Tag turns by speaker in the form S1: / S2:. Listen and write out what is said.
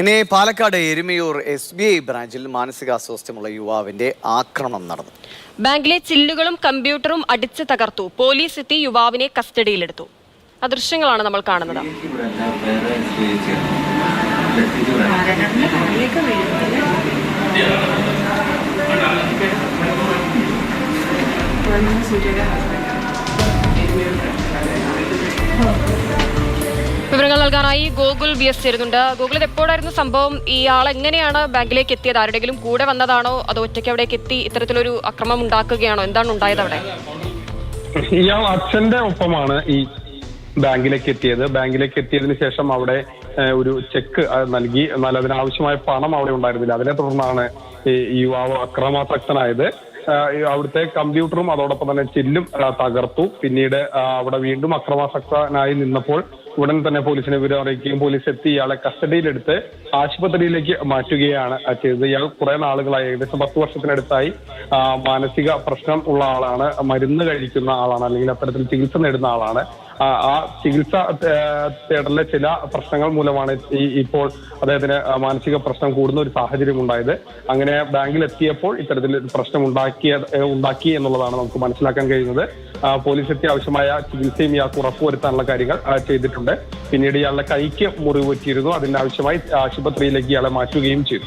S1: ഇനി Palakkad Erumayur S B I ബ്രാഞ്ചിൽ മാനസികാസ്വാസ്ഥ്യമുള്ള യുവാവിന്റെ ആക്രമണം നടന്നു.
S2: ബാങ്കിലെ ചില്ലുകളും കമ്പ്യൂട്ടറും അടിച്ച് തകർത്തു. പോലീസ് എത്തി യുവാവിനെ കസ്റ്റഡിയിലെടുത്തു. ആ ദൃശ്യങ്ങളാണ് നമ്മൾ കാണുന്നത്. വിവരങ്ങൾ നൽകാനായി ഗോകുൽ ബി എസ് ചേരുന്നുണ്ട്. ഗോകുൽ ഇത് എപ്പോഴായിരുന്നു സംഭവം? ആൾ എങ്ങനെയാണ് ബാങ്കിലേക്ക് എത്തിയത്? ആരുടെങ്കിലും കൂടെ വന്നതാണോ? അതോ ഒറ്റയ്ക്ക് അവിടേക്ക് എത്തി ഇത്തരത്തിലൊരു അക്രമം ഉണ്ടാക്കുകയാണോ? എന്താണ് ഉണ്ടായത് അവിടെ?
S3: ഇയാൾ അച്ഛന്റെ ഒപ്പമാണ് ഈ ബാങ്കിലേക്ക് എത്തിയത്. ബാങ്കിലേക്ക് എത്തിയതിനു ശേഷം അവിടെ ഒരു ചെക്ക് നൽകി. എന്നാൽ അതിനാവശ്യമായ പണം അവിടെ ഉണ്ടായിരുന്നില്ല. അതിനെ തുടർന്നാണ് ഈ യുവാവ് അക്രമാസക്തനായത്. അവിടുത്തെ കമ്പ്യൂട്ടറും അതോടൊപ്പം തന്നെ ചില്ലും തകർത്തു. പിന്നീട് അവിടെ വീണ്ടും അക്രമാസക്തനായി നിന്നപ്പോൾ ഉടൻ തന്നെ പോലീസിനെ വിവരം അറിയിക്കുകയും പോലീസ് എത്തി ഇയാളെ കസ്റ്റഡിയിലെടുത്ത് ആശുപത്രിയിലേക്ക് മാറ്റുകയാണ് ചെയ്തത്. ഇയാൾ കുറെ നാളുകളായി ഏകദേശം പത്ത് വർഷത്തിനടുത്തായി മാനസിക പ്രശ്നം ഉള്ള ആളാണ് മരുന്ന് കഴിക്കുന്ന ആളാണ് അല്ലെങ്കിൽ അത്തരത്തിൽ ചികിത്സ നേടുന്ന ആളാണ്. ആ, ചികിത്സ തേടലിലെ ചില പ്രശ്നങ്ങൾ മൂലമാണ് ഇപ്പോൾ അദ്ദേഹത്തിന് മാനസിക പ്രശ്നം കൂടുന്ന ഒരു സാഹചര്യം ഉണ്ടായത്. അങ്ങനെ ബാങ്കിൽ എത്തിയപ്പോൾ ഇത്തരത്തിൽ പ്രശ്നം ഉണ്ടാക്കിയ ഉണ്ടാക്കി എന്നുള്ളതാണ് നമുക്ക് മനസ്സിലാക്കാൻ കഴിയുന്നത്. ആ, പോലീസ് എത്തി ആവശ്യമായ ചികിത്സയും ഇയാൾക്ക് ഉറപ്പുവരുത്താനുള്ള കാര്യങ്ങൾ ചെയ്തിട്ടുണ്ട്. പിന്നീട് ഇയാളുടെ കൈക്ക് മുറിവ് പറ്റിയിരുന്നു. അതിന്റെ ആവശ്യമായി ആശുപത്രിയിലേക്ക് ഇയാളെ മാറ്റുകയും ചെയ്തു.